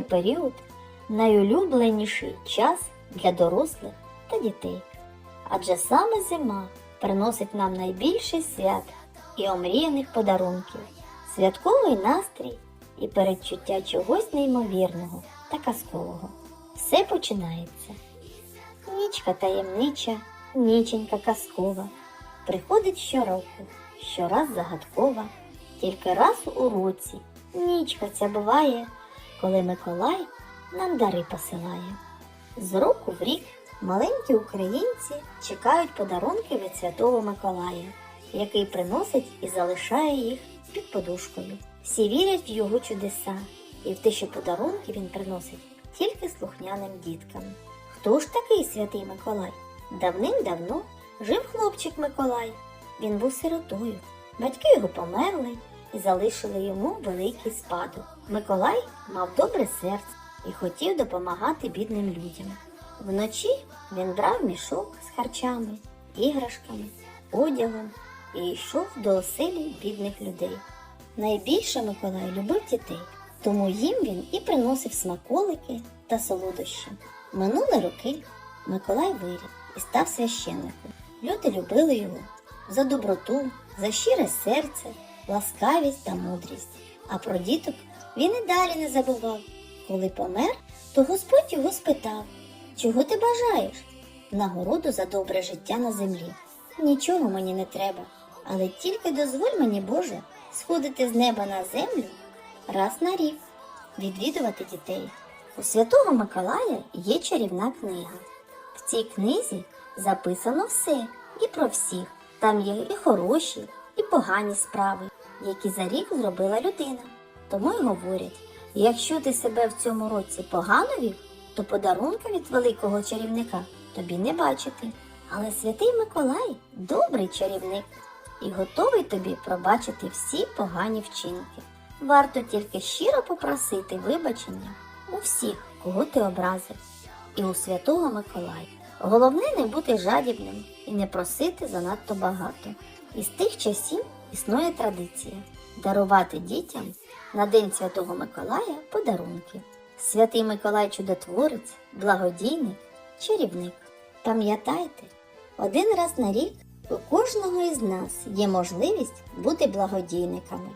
період найулюбленіший час для дорослих та дітей. Адже саме зима приносить нам найбільше свят і омріяних подарунків, святковий настрій і передчуття чогось неймовірного та казкового. Все починається. Нічка таємнича, ніченька казкова, приходить щороку, щораз загадкова, тільки раз у році нічка ця буває, коли Миколай нам дари посилає. З року в рік маленькі українці чекають подарунки від Святого Миколая, який приносить і залишає їх під подушкою. Всі вірять в його чудеса і в те, що подарунки він приносить тільки слухняним діткам. Хто ж такий святий Миколай? Давним-давно жив хлопчик Миколай. Він був сиротою. Батьки його померли і залишили йому великий спадок. Миколай мав добре серце і хотів допомагати бідним людям. Вночі він брав мішок з харчами, іграшками, одягом і йшов до оселі бідних людей. Найбільше Миколай любив дітей, тому їм він і приносив смаколики та солодощі. Минули роки Миколай виріс і став священником. Люди любили його за доброту, за щире серце, ласкавість та мудрість. А про діток він і далі не забував. Коли помер, то Господь його спитав, чого ти бажаєш? Нагороду за добре життя на землі. Нічого мені не треба, але тільки дозволь мені, Боже, сходити з неба на землю раз на рік, відвідувати дітей. У Святого Миколая є чарівна книга. В цій книзі записано все і про всіх. Там є і хороші, і погані справи, які за рік зробила людина. Тому й говорять: якщо ти себе в цьому році погано вів, то подарунка від великого чарівника тобі не бачити. Але святий Миколай добрий чарівник і готовий тобі пробачити всі погані вчинки. Варто тільки щиро попросити вибачення у всіх, кого ти образив, і у святого Миколая. Головне не бути жадібним і не просити занадто багато. Із тих часів існує традиція дарувати дітям на День Святого Миколая подарунки. Святий Миколай чудотворець, благодійник, чарівник. Пам'ятайте, один раз на рік у кожного із нас є можливість бути благодійниками.